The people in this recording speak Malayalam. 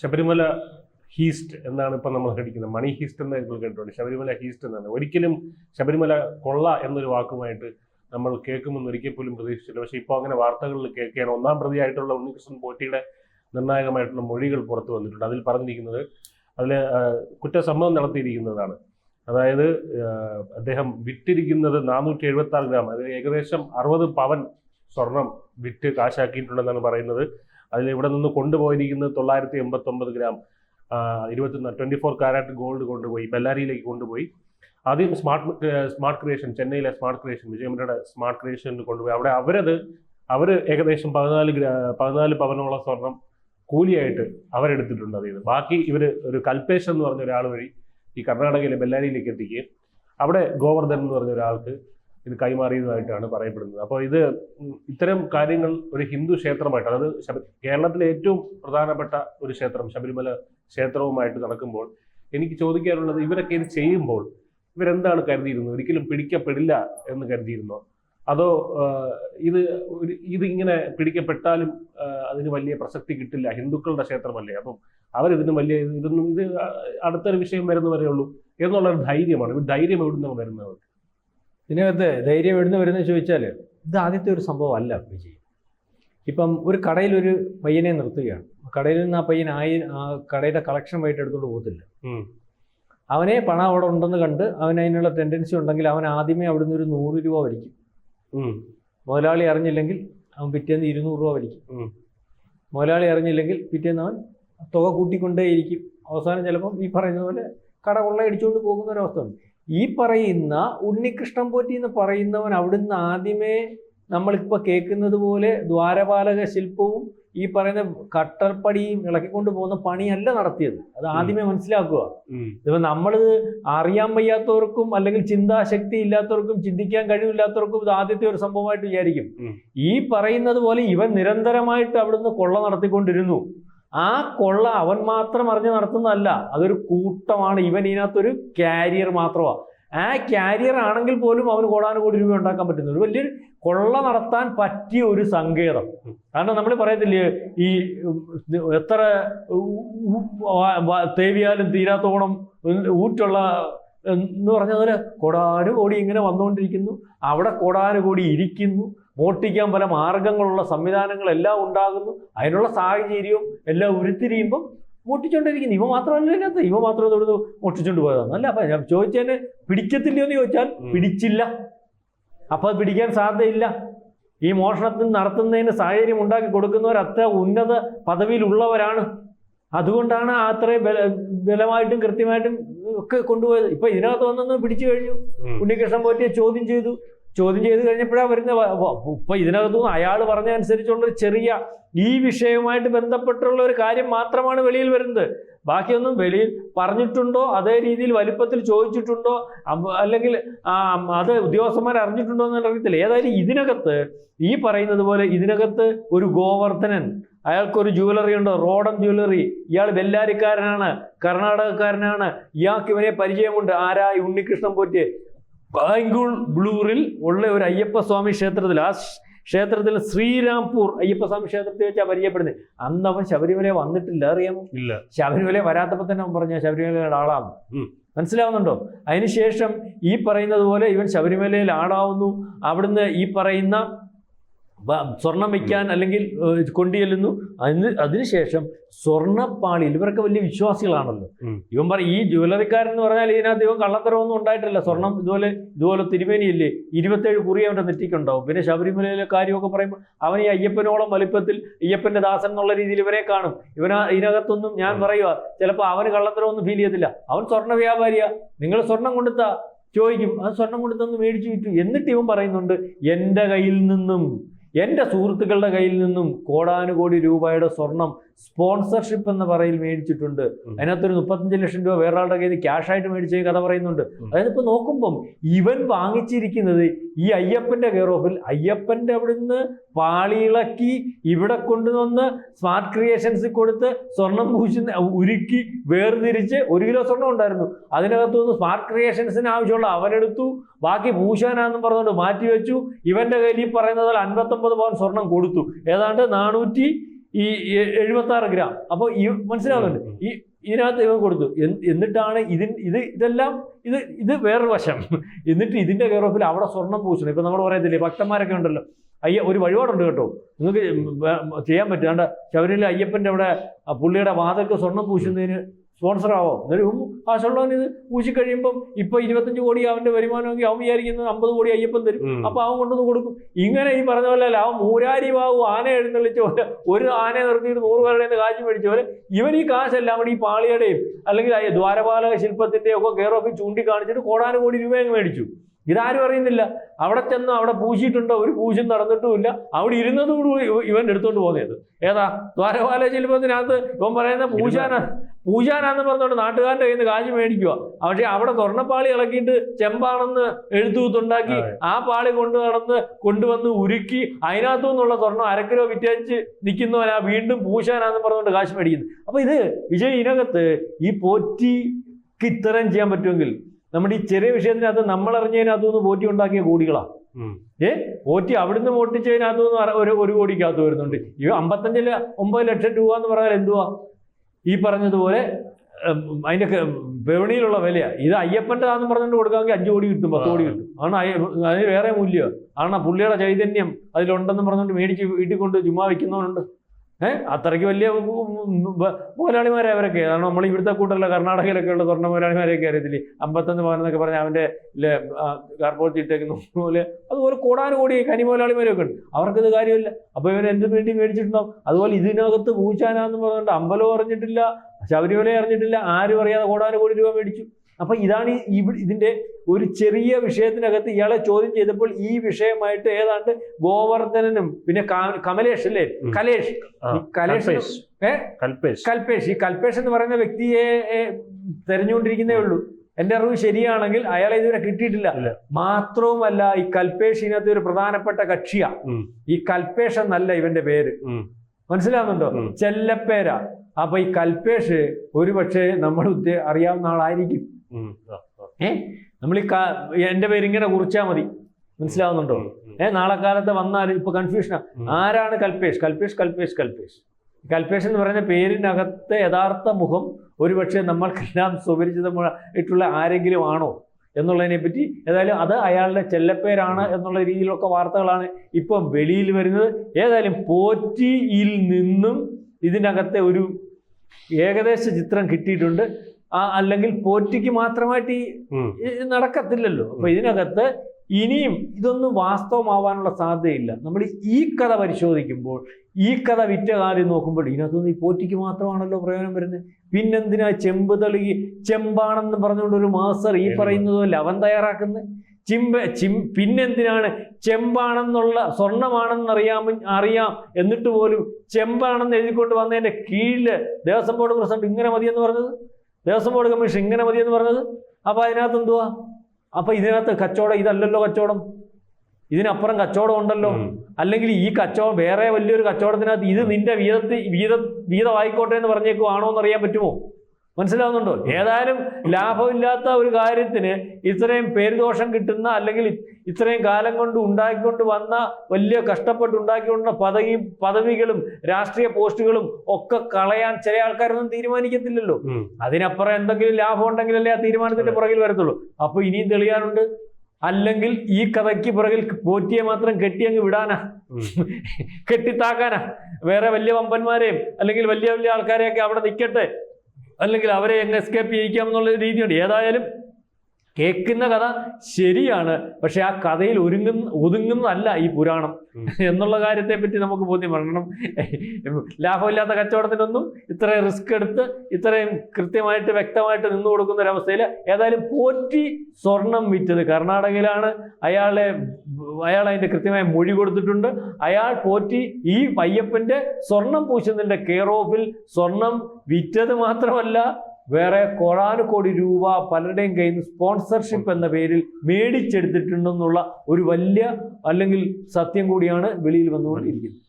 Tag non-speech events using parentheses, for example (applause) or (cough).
ശബരിമല ഹീസ്റ്റ് എന്നാണ് ഇപ്പം നമ്മൾ കേട്ടിരിക്കുന്നത് മണി ഹീസ്റ്റ് എന്ന് നിങ്ങൾ കേട്ടിട്ടുണ്ട്. ശബരിമല ഹീസ്റ്റ് എന്നാണ്. ഒരിക്കലും ശബരിമല കൊള്ള എന്നൊരു വാക്കുമായിട്ട് നമ്മൾ കേൾക്കുമെന്ന് ഒരിക്കൽ പോലും പ്രതീക്ഷിച്ചില്ല പക്ഷേ ഇപ്പോൾ അങ്ങനെ വാർത്തകളിൽ കേൾക്കുകയാണ്. ഒന്നാം പ്രതിയായിട്ടുള്ള ഉണ്ണികൃഷ്ണൻ പോറ്റിയുടെ നിർണായകമായിട്ടുള്ള മൊഴികൾ പുറത്തു വന്നിട്ടുണ്ട്. അതിൽ പറഞ്ഞിരിക്കുന്നത് അതിൽ കുറ്റസമ്മതം നടത്തിയിരിക്കുന്നതാണ്. അതായത് അദ്ദേഹം വിറ്റിരിക്കുന്നത് നാനൂറ്റി എഴുപത്തി ആറ് ഗ്രാം. അതായത് ഏകദേശം അറുപത് പവൻ സ്വർണം വിറ്റ് കാശാക്കിയിട്ടുണ്ടെന്നാണ് പറയുന്നത്. അതിൽ ഇവിടെ നിന്ന് കൊണ്ടുപോയിരിക്കുന്നത് തൊള്ളായിരത്തി എൺപത്തി ഒമ്പത് ഗ്രാം ഇരുപത്തി ട്വന്റി ഫോർ കാരാറ്റ് ഗോൾഡ് കൊണ്ടുപോയി ബെല്ലാരിയിലേക്ക് കൊണ്ടുപോയി. ആദ്യം സ്മാർട്ട് സ്മാർട്ട് ക്രിയേഷൻ ചെന്നൈയിലെ സ്മാർട്ട് ക്രിയേഷൻ വിജയമരുടെ സ്മാർട്ട് ക്രിയേഷനിൽ കൊണ്ടുപോയി. അവിടെ അവരത് അവർ ഏകദേശം പതിനാല് പതിനാല് പവനോളം സ്വർണം കൂലിയായിട്ട് അവരെടുത്തിട്ടുണ്ട് നിന്ന്. ബാക്കി ഇവർ ഒരു കൽപേഷ് എന്ന് പറഞ്ഞ ഒരാൾ വഴി ഈ കർണാടകയിലെ ബെല്ലാരിയിലേക്ക് എത്തിക്കുകയും അവിടെ ഗോവർദ്ധൻ എന്ന് പറഞ്ഞ ഒരാൾക്ക് ഇത് കൈമാറിയതായിട്ടാണ് പറയപ്പെടുന്നത്. അപ്പോൾ ഇത് ഇത്തരം കാര്യങ്ങൾ ഒരു ഹിന്ദു ക്ഷേത്രമായിട്ട് അതായത് കേരളത്തിലെ ഏറ്റവും പ്രധാനപ്പെട്ട ഒരു ക്ഷേത്രം ശബരിമല ക്ഷേത്രവുമായിട്ട് നടക്കുമ്പോൾ എനിക്ക് ചോദിക്കാനുള്ളത് ഇവരൊക്കെ ഇത് ചെയ്യുമ്പോൾ ഇവരെന്താണ് കരുതിയിരുന്നത്? ഒരിക്കലും പിടിക്കപ്പെടില്ല എന്ന് കരുതിയിരുന്നോ? അതോ ഇത് ഇതിങ്ങനെ പിടിക്കപ്പെട്ടാലും അതിന് വലിയ പ്രസക്തി കിട്ടില്ല? ഹിന്ദുക്കളുടെ ക്ഷേത്രമല്ലേ? അപ്പം അവരിതിന് വലിയ ഇതൊന്നും ഇത് അടുത്തൊരു വിഷയം വരുന്നവരേ ഉള്ളൂ എന്നുള്ള ധൈര്യമാണ്. ഈ ധൈര്യം എവിടുന്നാണ് വരുന്നത്? ഇതിനകത്ത് ധൈര്യം എവിടുന്ന് വരുന്നത് ചോദിച്ചാൽ ഇത് ആദ്യത്തെ ഒരു സംഭവം അല്ല വിജയ്. ഇപ്പം ഒരു കടയിൽ ഒരു പയ്യനെ നിർത്തുകയാണ്. കടയിൽ നിന്ന് ആ പയ്യൻ ആയി ആ കടയുടെ കളക്ഷൻ വൈകിട്ട് എടുത്തുകൊണ്ട് പോകത്തില്ല. അവനെ പണം അവിടെ ഉണ്ടെന്ന് കണ്ട് അവന് അതിനുള്ള ടെൻഡൻസി ഉണ്ടെങ്കിൽ അവൻ ആദ്യമേ അവിടുന്ന് ഒരു നൂറ് രൂപ വലിക്കും. മുതലാളി അറിഞ്ഞില്ലെങ്കിൽ അവൻ പിറ്റേന്ന് ഇരുന്നൂറ് രൂപ വലിക്കും. മുതലാളി അറിഞ്ഞില്ലെങ്കിൽ പിറ്റേന്ന് അവൻ തുക കൂട്ടിക്കൊണ്ടേയിരിക്കും. അവസാനം ചിലപ്പം ഈ പറയുന്ന പോലെ കട കൊള്ളയടിച്ചുകൊണ്ട് പോകുന്ന ഒരവസ്ഥ ഉണ്ട്. ഈ പറയുന്ന ഉണ്ണികൃഷ്ണൻ പോറ്റി എന്ന് പറയുന്നവൻ അവിടുന്ന് ആദ്യമേ നമ്മളിപ്പോൾ കേൾക്കുന്നത് പോലെ ദ്വാരപാലക ശില്പവും ഈ പറയുന്ന കട്ടർപ്പടിയും ഇളക്കിക്കൊണ്ട് പോകുന്ന പണിയല്ല നടത്തിയത്. അത് ആദ്യമേ മനസ്സിലാക്കുക. ഇപ്പൊ നമ്മൾ അറിയാൻ വയ്യാത്തവർക്കും അല്ലെങ്കിൽ ചിന്താശക്തി ഇല്ലാത്തവർക്കും ചിന്തിക്കാൻ കഴിവില്ലാത്തവർക്കും ഇത് ആദ്യത്തെ ഒരു സംഭവമായിട്ട് വിചാരിക്കും. ഈ പറയുന്നത് പോലെ ഇവൻ നിരന്തരമായിട്ട് അവിടുന്ന് കൊള്ള നടത്തിക്കൊണ്ടിരുന്നു. ആ കൊള്ള അവൻ മാത്രം അറിഞ്ഞ് നടത്തുന്നതല്ല. അതൊരു കൂട്ടമാണ്. ഇവൻ ഇതിനകത്തൊരു കാരിയർ മാത്രമാണ് ആ കാരിയർ ആണെങ്കിൽ പോലും അവന് കോടാനുകോടി രൂപ ഉണ്ടാക്കാൻ പറ്റുന്നു. ഒരു വലിയൊരു കൊള്ള നടത്താൻ പറ്റിയ ഒരു സങ്കേതം. കാരണം നമ്മൾ പറയത്തില്ലേ ഈ എത്ര തേവിയാലും തീരാത്തോണം ഊറ്റുള്ള എന്ന് പറഞ്ഞതുപോലെ കോടാനുകോടി ഇങ്ങനെ വന്നുകൊണ്ടിരിക്കുന്നു. അവിടെ കോടാനുകോടി ഇരിക്കുന്നു. മോട്ടിക്കാൻ പല മാർഗങ്ങളുള്ള സംവിധാനങ്ങളെല്ലാം ഉണ്ടാകുന്നു. അതിനുള്ള സാഹചര്യവും എല്ലാം ഉരുത്തിരിയുമ്പം മോട്ടിച്ചുകൊണ്ടിരിക്കുന്നു ഇവ മാത്രമല്ല ഇതിനകത്ത്. ഇവ മാത്രം ഇവിടുന്ന് മോട്ടിച്ചുകൊണ്ട് പോയതാണ്. അല്ല? അപ്പം ഞാൻ ചോദിച്ചതിന് പിടിക്കത്തില്ലയോ എന്ന് ചോദിച്ചാൽ പിടിച്ചില്ല. അപ്പം അത് പിടിക്കാൻ സാധ്യതയില്ല. ഈ മോഷണത്തിന് നടത്തുന്നതിന് സാഹചര്യം ഉണ്ടാക്കി കൊടുക്കുന്നവർ അത്ര ഉന്നത പദവിയിലുള്ളവരാണ്. അതുകൊണ്ടാണ് അത്രയും ബല ബലമായിട്ടും കൃത്യമായിട്ടും ഒക്കെ കൊണ്ടുപോയത്. ഇപ്പൊ ഇതിനകത്ത് വന്നൊന്ന് പിടിച്ചു കഴിഞ്ഞു. ഉണ്ണികൃഷ്ണൻ പോറ്റിയെ ചോദ്യം ചെയ്തു. ചോദ്യം ചെയ്ത് കഴിഞ്ഞപ്പോഴാണ് വരുന്ന ഇപ്പം ഇതിനകത്തുനിന്ന് അയാൾ പറഞ്ഞ അനുസരിച്ചുള്ള ചെറിയ ഈ വിഷയവുമായിട്ട് ബന്ധപ്പെട്ടുള്ള ഒരു കാര്യം മാത്രമാണ് വെളിയിൽ വരുന്നത്. ബാക്കിയൊന്നും വെളിയിൽ പറഞ്ഞിട്ടുണ്ടോ? അതേ രീതിയിൽ വലിപ്പത്തിൽ ചോദിച്ചിട്ടുണ്ടോ? അല്ലെങ്കിൽ അത് ഉദ്യോഗസ്ഥന്മാർ അറിഞ്ഞിട്ടുണ്ടോ എന്ന് അറിയത്തില്ല ഏതായാലും ഇതിനകത്ത് ഈ പറയുന്നത് പോലെ ഇതിനകത്ത് ഒരു ഗോവർദ്ധനൻ അയാൾക്കൊരു ജുവലറി ഉണ്ട്? റോഡൻ ജുവലറി ഇയാൾ ബെല്ലാരിക്കാരനാണ് കർണാടകക്കാരനാണ്. ഇയാൾക്ക് ഇവനെ പരിചയമുണ്ട്. ആരായി ഉണ്ണികൃഷ്ണൻ പോറ്റിയെ. ബാംഗ്ലൂർ ബ്ലൂറിൽ ഉള്ള ഒരു അയ്യപ്പ സ്വാമി ക്ഷേത്രത്തിൽ ആ ക്ഷേത്രത്തിൽ ശ്രീരാംപൂർ അയ്യപ്പസ്വാമി ക്ഷേത്രത്തിൽ വെച്ചാൽ പരിചയപ്പെടുന്നത്. അന്ന് അവൻ ശബരിമല വന്നിട്ടില്ല അറിയാമോ? ഇല്ല. ശബരിമല വരാത്തപ്പോൾ തന്നെ അവൻ പറഞ്ഞ ശബരിമലയുടെ ആളാണ് മനസ്സിലാവുന്നുണ്ടോ? അതിനുശേഷം ഈ പറയുന്നത് പോലെ ഇവൻ ശബരിമലയിൽ ആളാവുന്നു. അവിടുന്ന് ഈ പറയുന്ന സ്വർണം വയ്ക്കാൻ അല്ലെങ്കിൽ കൊണ്ടു കൊണ്ടുചെല്ലുന്നു. അതിന് അതിനുശേഷം സ്വർണപ്പാളിയിൽ ഇവരൊക്കെ വലിയ വിശ്വാസികളാണല്ലോ. ഇവൻ പറയും ഈ ജ്വല്ലറിക്കാരൻ എന്ന് പറഞ്ഞാൽ ഇതിനകത്ത് ഇവൻ കള്ളത്തരമൊന്നും ഉണ്ടായിട്ടില്ല. സ്വർണം ഇതുപോലെ ഇതുപോലെ തിരുമേനിയില്ലേ ഇരുപത്തേഴ് കുറി അവന്റെ നെറ്റിക്കുണ്ടാവും. പിന്നെ ശബരിമലയിലെ കാര്യമൊക്കെ പറയുമ്പോൾ അവൻ ഈ അയ്യപ്പനോളം വലിപ്പത്തിൽ അയ്യപ്പന്റെ ദാസൻ എന്നുള്ള രീതിയിൽ ഇവരെ കാണും. ഇവന ഇതിനകത്തൊന്നും ഞാൻ പറയുക ചിലപ്പോൾ അവന് കള്ളത്തരമൊന്നും ഫീൽ ചെയ്യത്തില്ല. അവൻ സ്വർണ വ്യാപാരിയാ. നിങ്ങൾ സ്വർണം കൊടുത്താ ചോദിക്കും അത് സ്വർണം കൊടുത്തൊന്ന് മേടിച്ചു വിറ്റു. എന്നിട്ട് ഇവൻ പറയുന്നുണ്ട് എന്റെ കയ്യിൽ നിന്നും എന്റെ സുഹൃത്തുക്കളുടെ കയ്യിൽ നിന്നും കോടാനുകോടി രൂപയുടെ സ്വർണം സ്പോൺസർഷിപ്പ് എന്ന് പറയിൽ മേടിച്ചിട്ടുണ്ട്. അതിനകത്തൊരു മുപ്പത്തഞ്ച് ലക്ഷം രൂപ വേറൊരാളുടെ കയ്യിൽ ക്യാഷ് ആയിട്ട് മേടിച്ച കഥ പറയുന്നുണ്ട്. അതായത് ഇപ്പൊ നോക്കുമ്പം ഇവൻ വാങ്ങിച്ചിരിക്കുന്നത് ഈ അയ്യപ്പന്റെ കെയർ ഓഫിൽ അയ്യപ്പന്റെ അവിടുന്ന് പാളിയിളക്കി ഇവിടെ കൊണ്ടുവന്ന് സ്മാർട്ട് ക്രിയേഷൻസ് കൊടുത്ത് സ്വർണം പൂശി ഉരുക്കി വേർതിരിച്ച് ഒരു കിലോ സ്വർണം ഉണ്ടായിരുന്നു. അതിനകത്തു നിന്ന് സ്മാർട്ട് ക്രിയേഷൻസിന് ആവശ്യമുള്ള അവനെടുത്തു ബാക്കി പൂശാനാന്നും പറഞ്ഞുകൊണ്ട് മാറ്റിവെച്ചു ഇവന്റെ കയ്യിൽ ഈ പറയുന്നതിൽ അൻപത്തൊമ്പത് പവൻ സ്വർണം കൊടുത്തു. ഏതാണ്ട് നാനൂറ്റി ഈ എഴുപത്തി ആറ് ഗ്രാം. അപ്പോൾ ഈ മനസ്സിലാവുന്നുണ്ട്. ഈ ഇതിനകത്ത് ഇവൻ കൊടുത്തു. എന്നിട്ടാണ് ഇതിൻ ഇത് ഇതെല്ലാം ഇത് ഇത് വേറൊരു വശം. (laughs) എന്നിട്ട് ഇതിന്റെ കയറപ്പിൽ അവിടെ സ്വർണം പൂശണം. ഇപ്പൊ നമ്മൾ പറയത്തില്ലേ ഭക്തന്മാരൊക്കെ ഉണ്ടല്ലോ. അയ്യ ഒരു വഴിപാടുണ്ട് കേട്ടോ. നിങ്ങൾക്ക് ചെയ്യാൻ പറ്റും. കണ്ട ശബരിമല അയ്യപ്പന്റെ അവിടെ പുള്ളിയുടെ വാതക്ക് സ്വർണം പൂശുന്നതിന് സ്പോൺസർ ആവോ ആ കാശുള്ളവൻ ഇത് പൂശി കഴിയുമ്പം ഇപ്പൊ ഇരുപത്തഞ്ച് കോടി അവന്റെ വരുമാനമെങ്കിൽ അവൻ വിചാരിക്കുന്നത് അമ്പത് കോടി അയ്യപ്പൻ തരും. അപ്പൊ അവൻ കൊണ്ടുവന്ന് കൊടുക്കും. ഇങ്ങനെ ഈ പറഞ്ഞ പോലെ അല്ല അവൻ മൂരാരി ബാബു ആന എഴുന്നള്ളിച്ച പോലെ ഒരു ആനയെ നിർത്തിയിട്ട് നൂറ് പേരുടെ കാശ് മേടിച്ച പോലെ ഇവൻ ഈ കാശെല്ലാം കൂടി ഈ പാളിയുടെയും അല്ലെങ്കിൽ ദ്വാരപാലക ശില്പത്തിന്റെയും ഒക്കെ കെയർ ചൂണ്ടിക്കാണിച്ചിട്ട് കോടാനുകോടി രൂപ മേടിച്ചു. ഇതാരും അറിയുന്നില്ല. അവിടെ ചെന്ന് അവിടെ പൂശിയിട്ടുണ്ടോ ഒരു പൂശും നടന്നിട്ടുമില്ല. അവിടെ ഇരുന്നതോടുകൂടി ഇവൻ എടുത്തോണ്ട് പോകുന്നത് ഏതാ? ദ്വാരപാല ശില്പത്തിനകത്ത് ഇവൻ പറയുന്ന പൂശാന പൂജാനാന്ന് പറഞ്ഞുകൊണ്ട് നാട്ടുകാരുടെ കയ്യിൽ നിന്ന് കാശ് മേടിക്കുക പക്ഷെ അവിടെ സ്വർണപ്പാളി ഇളക്കിയിട്ട് ചെമ്പാണെന്ന് എഴുത്തൂത്തുണ്ടാക്കി ആ പാളി കൊണ്ടു നടന്ന് കൊണ്ടുവന്ന് ഉരുക്കി അതിനകത്തു നിന്നുള്ള സ്വർണം അരക്കിലോ വിറ്റഴിച്ച് നിൽക്കുന്നവനാ വീണ്ടും പൂശാനാന്ന് പറഞ്ഞുകൊണ്ട് കാശ് മേടിക്കുന്നത് അപ്പൊ ഇത് വിജയ് ഇതിനകത്ത് ഈ പോറ്റിക്ക് ഇത്തരം ചെയ്യാൻ പറ്റുമെങ്കിൽ നമ്മുടെ ഈ ചെറിയ വിഷയത്തിനകത്ത് നമ്മൾ അറിഞ്ഞതിനകത്തുനിന്ന് പോറ്റി ഉണ്ടാക്കിയ കോടികളാ. ഏ? പോറ്റി അവിടുന്ന് പൊട്ടിച്ചതിനകത്തുനിന്ന് നിന്ന് ഒരു ഒരു കോടിക്കകത്ത് വരുന്നുണ്ട്. ഈ അമ്പത്തഞ്ചിൽ ഒമ്പത് ലക്ഷം രൂപ എന്ന് പറഞ്ഞാൽ എന്തുവാ? ഈ പറഞ്ഞതുപോലെ അതിന്റെ വിപണിയിലുള്ള വിലയാണ് ഇത് അയ്യപ്പന്റെതാന്ന് പറഞ്ഞുകൊണ്ട് കൊടുക്കാമെങ്കിൽ അഞ്ച് കോടി കിട്ടും പത്ത് കോടി കിട്ടും. ആണ് അതിന് വേറെ മൂല്യം. ആണ് പുള്ളിയുടെ ചൈതന്യം അതിലുണ്ടെന്ന് പറഞ്ഞുകൊണ്ട് മേടിച്ച് വീട്ടിൽ കൊണ്ട് ചുമ്മാ വെക്കുന്നവനുണ്ട്. ഏഹ് അത്രയ്ക്ക് വലിയ മുതലാളിമാരെ അവരൊക്കെ. കാരണം നമ്മൾ ഇവിടുത്തെ കൂട്ടല്ല കർണാടകയിലൊക്കെ ഉള്ള സ്വർണ മുതലാളിമാരെയൊക്കെ അറിയത്തില്ലേ? അമ്പത്തൊന്ന് പവൻ എന്നൊക്കെ പറഞ്ഞാൽ അവന്റെ കാർപോർട്ട് ഇട്ടേക്കുന്ന പോലെ. അതുപോലെ കോടാനുകോടി കനി മുതലാളിമാരൊക്കെ ഉണ്ട്. അവർക്കിത് കാര്യമില്ല. അപ്പോൾ ഇവൻ എന്ത് വേണ്ടി മേടിച്ചിട്ടുണ്ടാവും? അതുപോലെ ഇതിനകത്ത് പൂച്ചാനാന്ന് പറഞ്ഞുകൊണ്ട് അമ്പലവും അറിഞ്ഞിട്ടില്ല. ശബരിമല അറിഞ്ഞിട്ടില്ല. ആരും അറിയാതെ കോടാനുകോടി രൂപ മേടിച്ചു. അപ്പൊ ഇതാണ് ഈ ഇതിന്റെ ഒരു ചെറിയ വിഷയത്തിനകത്ത് ഇയാളെ ചോദ്യം ചെയ്തപ്പോൾ ഈ വിഷയമായിട്ട് ഏതാണ്ട് ഗോവർദ്ധനനും പിന്നെ കമലേഷ് അല്ലേ. കലേഷ്. കലേഷ് കൽപേഷ്. ഈ കൽപേഷ് എന്ന് പറയുന്ന വ്യക്തിയെ തെരഞ്ഞുകൊണ്ടിരിക്കുന്നേ ഉള്ളൂ. എന്റെ അറിവ് ശരിയാണെങ്കിൽ അയാളെ ഇതുവരെ കിട്ടിയിട്ടില്ല. മാത്രവുമല്ല ഈ കൽപേഷ് ഇതിനകത്ത് ഒരു പ്രധാനപ്പെട്ട കക്ഷിയാ. ഈ കൽപേഷ് എന്നല്ല ഇവന്റെ പേര്. മനസ്സിലാവുന്നുണ്ടോ? ചെല്ലപ്പേര. അപ്പൊ ഈ കൽപേഷ് ഒരുപക്ഷെ നമ്മൾ അറിയാവുന്ന ആളായിരിക്കും. ഏ? നമ്മൾ ഈ എന്റെ പേര് ഇങ്ങനെ കുറിച്ചാൽ മതി. മനസ്സിലാവുന്നുണ്ടോ? ഉം. ഉം. ഏ നാളെ കാലത്ത് വന്നാൽ ഇപ്പൊ കൺഫ്യൂഷനാ ആരാണ് കൽപേഷ്? കൽപേഷ് കൽപേഷ് കൽപേഷ്. കൽപേഷ് എന്ന് പറയുന്ന പേരിനകത്തെ യഥാർത്ഥ മുഖം ഒരുപക്ഷെ നമ്മൾക്കെല്ലാം സുപരിചിതമായിട്ടുള്ള ആരെങ്കിലും ആണോ എന്നുള്ളതിനെ പറ്റി ഏതായാലും അത് അയാളുടെ ചെല്ലപ്പേരാണ് എന്നുള്ള രീതിയിലൊക്കെ വാർത്തകളാണ് ഇപ്പം വെളിയിൽ വരുന്നത്. ഏതായാലും പോറ്റിയിൽ നിന്നും ഇതിനകത്തെ ഒരു ഏകദേശ ചിത്രം കിട്ടിയിട്ടുണ്ട്. ആ അല്ലെങ്കിൽ പോറ്റിക്ക് മാത്രമായിട്ട് ഈ നടക്കത്തില്ലല്ലോ. അപ്പൊ ഇതിനകത്ത് ഇനിയും ഇതൊന്നും വാസ്തവമാവാനുള്ള സാധ്യതയില്ല. നമ്മൾ ഈ കഥ പരിശോധിക്കുമ്പോൾ ഈ കഥ വിറ്റ കാര്യം നോക്കുമ്പോൾ ഇതിനകത്തുനിന്ന് ഈ പോറ്റിക്ക് മാത്രമാണല്ലോ പ്രയോജനം വരുന്നത്. പിന്നെന്തിനാ ചെമ്പ് തെളികി ചെമ്പാണെന്ന് പറഞ്ഞുകൊണ്ട് ഒരു മാസ്റ്റർ ഈ പറയുന്നത് പോലെ അവൻ തയ്യാറാക്കുന്നത്? ചിമ്പ ചിം പിന്നെന്തിനാണ് ചെമ്പാണെന്നുള്ള സ്വർണമാണെന്ന് അറിയാമ അറിയാം. എന്നിട്ട് പോലും ചെമ്പാണെന്ന് എഴുതിക്കൊണ്ട് വന്നതിന്റെ കീഴിൽ ദേവസ്വം ബോർഡ് പ്രസിഡന്റ് ഇങ്ങനെ മതിയെന്ന് പറഞ്ഞത്? ദേവസ്വം ബോർഡ് കമ്മീഷൻ ഇങ്ങനെ മതിയെന്ന് പറഞ്ഞത്? അപ്പൊ അതിനകത്ത് എന്തുവാ? അപ്പൊ ഇതിനകത്ത് കച്ചവടം ഇതല്ലല്ലോ കച്ചവടം. ഇതിനപ്പുറം കച്ചവടം ഉണ്ടല്ലോ. അല്ലെങ്കിൽ ഈ കച്ചവടം വേറെ വലിയൊരു കച്ചവടത്തിനകത്ത് ഇത് നിന്റെ വീതത്തിൽ വീത വീതമായിക്കോട്ടെ എന്ന് പറഞ്ഞേക്കുവാണോ എന്ന് അറിയാൻ പറ്റുമോ? മനസ്സിലാവുന്നുണ്ടോ? ഏതായാലും ലാഭമില്ലാത്ത ഒരു കാര്യത്തിന് ഇത്രയും പേരുദോഷം കിട്ടുന്ന അല്ലെങ്കിൽ ഇത്രയും കാലം കൊണ്ട് ഉണ്ടാക്കിക്കൊണ്ട് വന്ന വലിയ കഷ്ടപ്പെട്ട് ഉണ്ടാക്കിക്കൊണ്ട പദവി പദവികളും രാഷ്ട്രീയ പോസ്റ്റുകളും ഒക്കെ കളയാൻ ചില ആൾക്കാരൊന്നും തീരുമാനിക്കത്തില്ലല്ലോ. അതിനപ്പുറം എന്തെങ്കിലും ലാഭം ഉണ്ടെങ്കിലല്ലേ ആ തീരുമാനത്തിന്റെ പുറകിൽ വരത്തുള്ളൂ. അപ്പൊ ഇനിയും തെളിയാനുണ്ട്. അല്ലെങ്കിൽ ഈ കഥയ്ക്ക് പുറകിൽ പോറ്റിയെ മാത്രം കെട്ടി അങ്ങ് വിടാനാ. കെട്ടിത്താക്കാനാ. വേറെ വലിയ വമ്പന്മാരെയും അല്ലെങ്കിൽ വലിയ വലിയ ആൾക്കാരെയൊക്കെ അവിടെ നിൽക്കട്ടെ അല്ലെങ്കിൽ അവരെ എങ്ങനെ എസ്കേപ്പ് ചെയ്യിക്കാം എന്നുള്ള രീതിയുണ്ട്. ഏതായാലും കേൾക്കുന്ന കഥ ശരിയാണ്. പക്ഷെ ആ കഥയിൽ ഒരുങ്ങുന്ന ഒതുങ്ങുന്നതല്ല ഈ പുരാണം. എന്നുള്ള കാര്യത്തെ പറ്റി നമുക്ക് ബോധ്യം പറയണം ലാഭമില്ലാത്ത കച്ചവടത്തിനൊന്നും ഇത്രയും റിസ്ക് എടുത്ത് ഇത്രയും കൃത്യമായിട്ട് വ്യക്തമായിട്ട് നിന്നു കൊടുക്കുന്ന ഒരവസ്ഥയിൽ ഏതായാലും പോറ്റി സ്വർണം വിറ്റത് കർണാടകയിലാണ്. അയാളെ അയാൾ അതിന്റെ കൃത്യമായ മൊഴി കൊടുത്തിട്ടുണ്ട്. അയാൾ പോറ്റി ഈ പയ്യപ്പന്റെ സ്വർണം പൂശുന്നതിന്റെ കെയർ ഓഫിൽ സ്വർണം വിറ്റത് മാത്രമല്ല വേറെ കോടാനുകോടി രൂപ പലരുടെയും കയ്യിൽ നിന്ന് സ്പോൺസർഷിപ്പ് എന്ന പേരിൽ മേടിച്ചെടുത്തിട്ടുണ്ടെന്നുള്ള ഒരു വലിയ അല്ലെങ്കിൽ സത്യം കൂടിയാണ് വെളിയിൽ വന്നുകൊണ്ടിരിക്കുന്നത്.